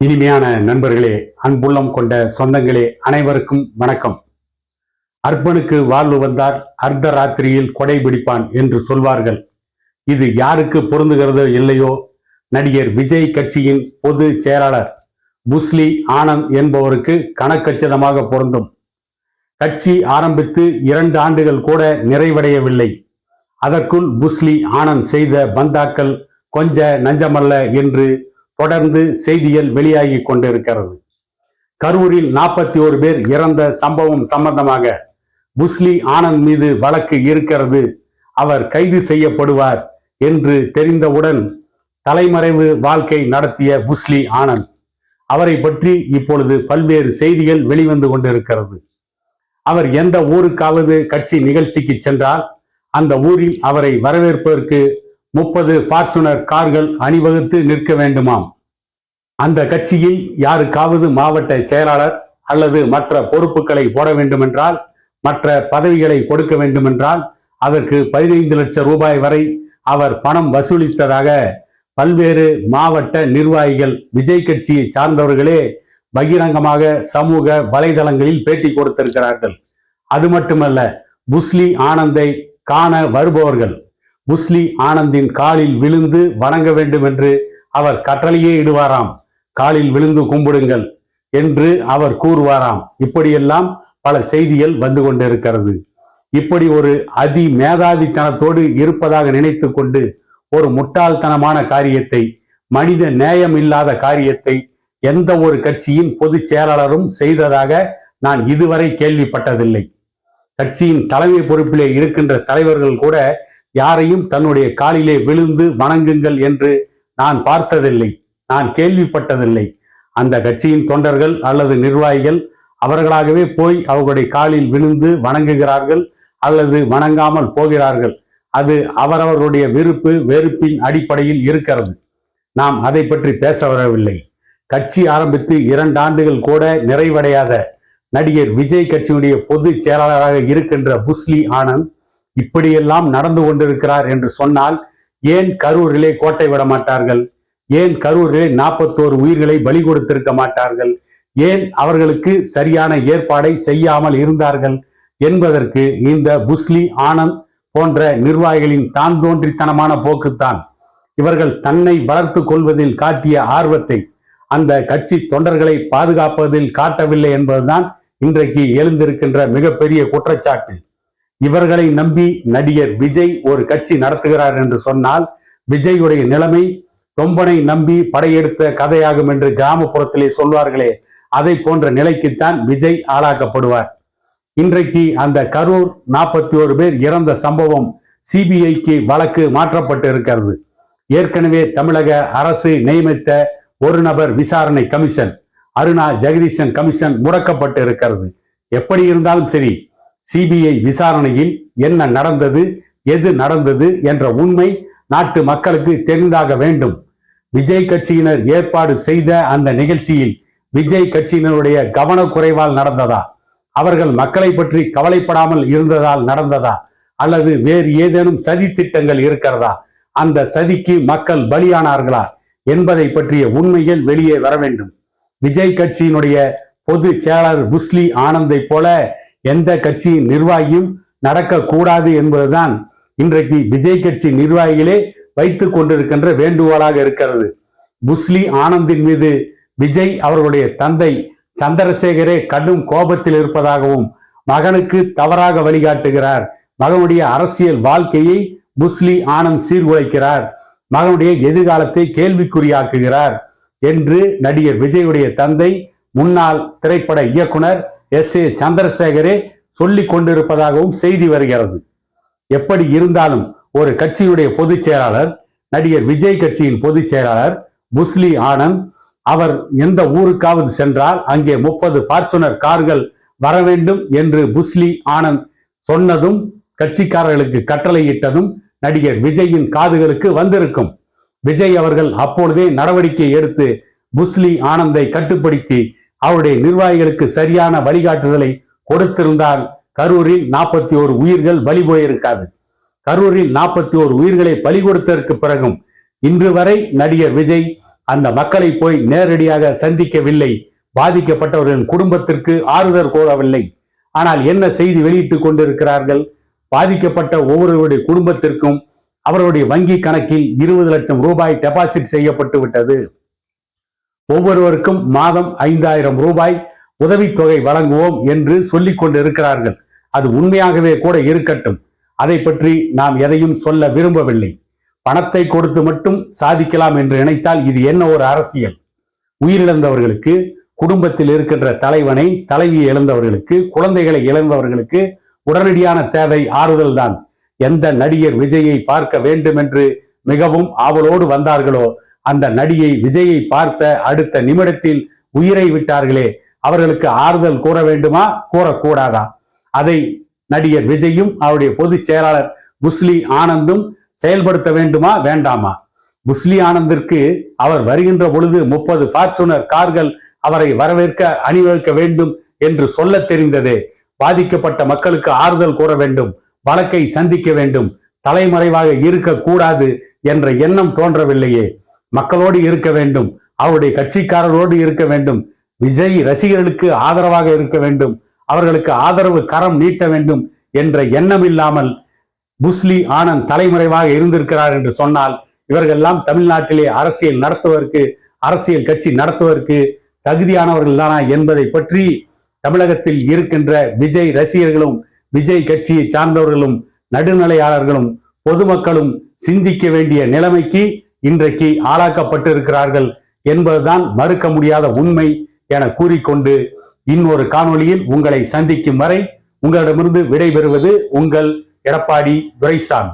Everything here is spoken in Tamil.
இனிமையான நண்பர்களே அன்புள்ளம் கொண்ட சொந்தங்களே அனைவருக்கும் வணக்கம். அர்ப்பனுக்கு வாழ்வு வந்தார் அர்த்த ராத்திரியில் கொடை பிடிப்பான் என்று சொல்வார்கள். இது யாருக்கு பொருந்துகிறதோ இல்லையோ நடிகர் விஜய் கட்சியின் பொது செயலாளர் புஸ்லி ஆனந்த் என்பவருக்கு கணக்கச்சிதமாக பொருந்தும். கட்சி ஆரம்பித்து இரண்டு ஆண்டுகள் கூட நிறைவடையவில்லை. அதற்குள் புஸ்லி ஆனந்த் செய்த பந்தாக்கள் கொஞ்ச நஞ்சமல்ல என்று தொடர்ந்து செய்திகள் வெளியாகி கொண்டிருக்கிறது. கரூரில் நாற்பத்தி ஒரு பேர் இறந்த சம்பவம் சம்பந்தமாக புஸ்லி ஆனந்த் மீது வழக்கு இருக்கிறது. அவர் கைது செய்யப்படுவார் என்று தெரிந்தவுடன் தலைமறைவு வாழ்க்கை நடத்திய புஸ்லி ஆனந்த். அவரை பற்றி இப்பொழுது பல்வேறு செய்திகள் வெளிவந்து கொண்டிருக்கிறது. அவர் எந்த ஊருக்காவது கட்சி நிகழ்ச்சிக்கு சென்றால் அந்த ஊரில் அவரை வரவேற்பதற்கு முப்பது ஃபார்ச்சுனர் கார்கள் அணிவகுத்து நிற்க வேண்டுமாம். அந்த கட்சியில் யாருக்காவது மாவட்ட செயலாளர் அல்லது மற்ற பொறுப்புகளை போட வேண்டுமென்றால் மற்ற பதவிகளை கொடுக்க வேண்டுமென்றால் அதற்கு பதினைந்து லட்சம் ரூபாய் வரை அவர் பணம் வசூலித்ததாக பல்வேறு மாவட்ட நிர்வாகிகள் விஜய் கட்சியை சார்ந்தவர்களே பகிரங்கமாக சமூக வலைதளங்களில் பேட்டி கொடுத்திருக்கிறார்கள். அது மட்டுமல்ல புஸ்லி ஆனந்தை காண வருபவர்கள் முஸ்லி ஆனந்தின் காலில் விழுந்து வணங்க வேண்டும் என்று அவர் கட்டளையே இடுவாராம். காலில் விழுந்து கும்பிடுங்கள் என்று அவர் கூறுவாராம். இப்படியெல்லாம் பல செய்திகள் வந்து கொண்டிருக்கிறது. இப்படி ஒரு அதி மேதாவித்தனத்தோடு இருப்பதாக நினைத்து கொண்டு ஒரு முட்டாள்தனமான காரியத்தை மனித நேயம் இல்லாத காரியத்தை எந்த ஒரு கட்சியின் பொதுச் செயலாளரும் செய்ததாக நான் இதுவரை கேள்விப்பட்டதில்லை. கட்சியின் தலைமை பொறுப்பிலே இருக்கின்ற தலைவர்கள் கூட யாரையும் தன்னுடைய காலிலே விழுந்து வணங்குங்கள் என்று நான் பார்த்ததில்லை. நான் கேள்விப்பட்டதில்லை. அந்த கட்சியின் தொண்டர்கள் அல்லது நிர்வாகிகள் அவர்களாகவே போய் அவர்களுடைய காலில் விழுந்து வணங்குகிறார்கள் அல்லது வணங்காமல் போகிறார்கள். அது அவரவர்களுடைய விருப்பு வெறுப்பின் அடிப்படையில் இருக்கிறது. நாம் அதை பற்றி பேச வரவில்லை. கட்சி ஆரம்பித்து இரண்டு ஆண்டுகள் கூட நிறைவடையாத நடிகர் விஜய் கட்சியினுடைய பொதுச் செயலாளராக இருக்கின்ற புஸ்லி ஆனந்த் இப்படியெல்லாம் நடந்து கொண்டிருக்கிறார் என்று சொன்னால் ஏன் கரூரிலே கோட்டை விட மாட்டார்கள்? ஏன் கரூரிலே நாற்பத்தோரு உயிர்களை பலி கொடுத்திருக்க மாட்டார்கள்? ஏன் அவர்களுக்கு சரியான ஏற்பாடை செய்யாமல் இருந்தார்கள்? என்பதற்கு இந்த புஸ்லி ஆனந்த் போன்ற நிர்வாகிகளின் தான் தோன்றித்தனமான போக்குத்தான். இவர்கள் தன்னை வளர்த்து கொள்வதில் காட்டிய ஆர்வத்தை அந்த கட்சி தொண்டர்களை பாதுகாப்பதில் காட்டவில்லை என்பதுதான் இன்றைக்கு எழுந்திருக்கின்ற மிகப்பெரிய குற்றச்சாட்டு. இவர்களை நம்பி நடிகர் விஜய் ஒரு கட்சி நடத்துகிறார் என்று சொன்னால் விஜயுடைய நிலைமை தொம்பனை நம்பி படையெடுத்த கதையாகும் என்று கிராமப்புறத்திலே சொல்வார்களே அதை போன்ற நிலைக்குத்தான் விஜய் ஆளாக்கப்படுவார். இன்றைக்கு அந்த கரூர் நாற்பத்தி ஒரு பேர் இறந்த சம்பவம் சிபிஐக்கு வழக்கு மாற்றப்பட்டு இருக்கிறது ஏற்கனவே தமிழக அரசு நியமித்த ஒரு நபர் விசாரணை கமிஷன் அருணா ஜெகதீசன் கமிஷன் முடக்கப்பட்டு இருக்கிறது எப்படி இருந்தாலும் சரி சிபிஐ விசாரணையில் என்ன நடந்தது எது நடந்தது என்ற உண்மை நாட்டு மக்களுக்கு தெரிந்தாக வேண்டும். விஜய் கட்சியினர் ஏற்பாடு செய்த அந்த நிகழ்ச்சியில் விஜய் கட்சியினருடைய கவனக்குறைவால் நடந்ததா? அவர்கள் மக்களை பற்றி கவலைப்படாமல் இருந்ததால் நடந்ததா? அல்லது வேறு ஏதேனும் சதி திட்டங்கள் இருக்கிறதா? அந்த சதிக்கு மக்கள் பலியானார்களா என்பதை பற்றிய உண்மைகள் வெளியே வர வேண்டும். விஜய் கட்சியினுடைய பொது செயலாளர் புஸ்லி ஆனந்தை போல எந்த கட்சியின் நிர்வாகியும் நடக்கக்கூடாது என்பதுதான் இன்றைக்கு விஜய் கட்சி நிர்வாகிகளே வைத்து கொண்டிருக்கின்ற வேண்டுகோளாக இருக்கிறது. முஸ்லி ஆனந்தின் மீது விஜய் அவர்களுடைய தந்தை சந்திரசேகரே கடும் கோபத்தில் இருப்பதாகவும் மகனுக்கு தவறாக வழிகாட்டுகிறார். மகனுடைய அரசியல் வாழ்க்கையை முஸ்லி ஆனந்த் சீர்குலைக்கிறார். மகனுடைய எதிர்காலத்தை கேள்விக்குறியாக்குகிறார் என்று நடிகர் விஜயுடைய தந்தை முன்னாள் திரைப்பட இயக்குனர் எஸ். ஏ. சந்திரசேகரே சொல்லிக் கொண்டிருப்பதாகவும் செய்தி வருகிறது. எப்படி இருந்தாலும் ஒரு கட்சியுடைய பொதுச் செயலாளர் நடிகர் விஜய் கட்சியின் பொதுச் செயலாளர் முஸ்லி ஆனந்த் அவர் எந்த ஊருக்காவது சென்றால் அங்கே முப்பது பார்ச்சுனர் கார்கள் வர வேண்டும் என்று புஸ்லி ஆனந்த் சொன்னதும் கட்சிக்காரர்களுக்கு கட்டளையிட்டதும் நடிகர் விஜயின் காதுகளுக்கு வந்திருக்கும். விஜய் அவர்கள் அப்பொழுதே நடவடிக்கை எடுத்து புஸ்லி ஆனந்தை கட்டுப்படுத்தி அவருடைய நிர்வாகிகளுக்கு சரியான வழிகாட்டுதலை கொடுத்திருந்தால் கரூரில் நாற்பத்தி ஓரு உயிர்கள் பலி போயிருக்காது. கரூரில் நாற்பத்தி ஓரு உயிர்களை பலி கொடுத்ததற்கு பிறகும் இன்று வரை நடிகர் விஜய் அந்த மக்களை போய் நேரடியாக சந்திக்கவில்லை. பாதிக்கப்பட்டவர்களின் குடும்பத்திற்கு ஆறுதல் கூறவில்லை. ஆனால் என்ன செய்தி வெளியிட்டுக் கொண்டிருக்கிறார்கள்? பாதிக்கப்பட்ட ஒவ்வொருவருடைய குடும்பத்திற்கும் அவருடைய வங்கி கணக்கில் இருபது லட்சம் ரூபாய் டெபாசிட் செய்யப்பட்டு விட்டது ஒவ்வொருவருக்கும் மாதம் ஐந்தாயிரம் ரூபாய் உதவித்தொகை வழங்குவோம் என்று சொல்லிக் கொண்டு இருக்கிறார்கள் அது உண்மையாகவே கூட இருக்கட்டும். அதை பற்றி நாம் எதையும் சொல்ல விரும்பவில்லை. பணத்தை கொடுத்து மட்டும் சாதிக்கலாம் என்று நினைத்தால் இது என்ன ஒரு அரசியல்? உயிரிழந்தவர்களுக்கு குடும்பத்தில் இருக்கின்ற தலைவனை தலைவியை இழந்தவர்களுக்கு குழந்தைகளை இழந்தவர்களுக்கு உடனடியான தேவை ஆறுதல் தான் எந்த நடிகர் விஜயை பார்க்க வேண்டும் என்று மிகவும் ஆவலோடு வந்தார்களோ? அந்த நடிகை விஜயை பார்த்த அடுத்த நிமிடத்தில் உயிரை விட்டார்களே. அவர்களுக்கு ஆறுதல் கூற வேண்டுமா? கூறக்கூடாதா? அதை நடிகர் விஜயும் அவருடைய பொதுச் செயலாளர் முஸ்லி ஆனந்தும் செயல்படுத்த வேண்டுமா? வேண்டாமா? முஸ்லி ஆனந்திற்கு அவர் வருகின்ற பொழுது முப்பது ஃபார்ச்சுனர் கார்கள் அவரை வரவேற்க அணிவகுக்க வேண்டும் என்று சொல்ல தெரிந்ததே. பாதிக்கப்பட்ட மக்களுக்கு ஆறுதல் கூற வேண்டும். வழக்கை சந்திக்க வேண்டும். தலைமறைவாக இருக்கக்கூடாது என்ற எண்ணம் தோன்றவில்லையே. மக்களோடு இருக்க வேண்டும். அவருடைய கட்சிக்காரர்களோடு இருக்க வேண்டும். விஜய் ரசிகர்களுக்கு ஆதரவாக இருக்க வேண்டும். அவர்களுக்கு ஆதரவு கரம் நீட்ட வேண்டும் என்ற எண்ணம் இல்லாமல் புஸ்லி ஆனந்த் தலைமறைவாக இருந்திருக்கிறார் என்று சொன்னால் இவர்கள்லாம் தமிழ்நாட்டிலே அரசியல் நடத்துவதற்கு அரசியல் கட்சி நடத்துவதற்கு தகுதியானவர்கள் தானா என்பதை பற்றி தமிழகத்தில் இருக்கின்ற விஜய் ரசிகர்களும் விஜய் கட்சியை சார்ந்தவர்களும் நடுநிலையாளர்களும் பொதுமக்களும் சிந்திக்க வேண்டிய நிலைமைக்கு இன்றைக்கு ஆளாக்கப்பட்டிருக்கிறார்கள் என்பதுதான் மறுக்க முடியாத உண்மை என கூறிக்கொண்டு இன்னொரு காணொளியில் உங்களை சந்திக்கும் வரை உங்களிடமிருந்து விடைபெறுவது உங்கள் எடப்பாடி துரைசாமி.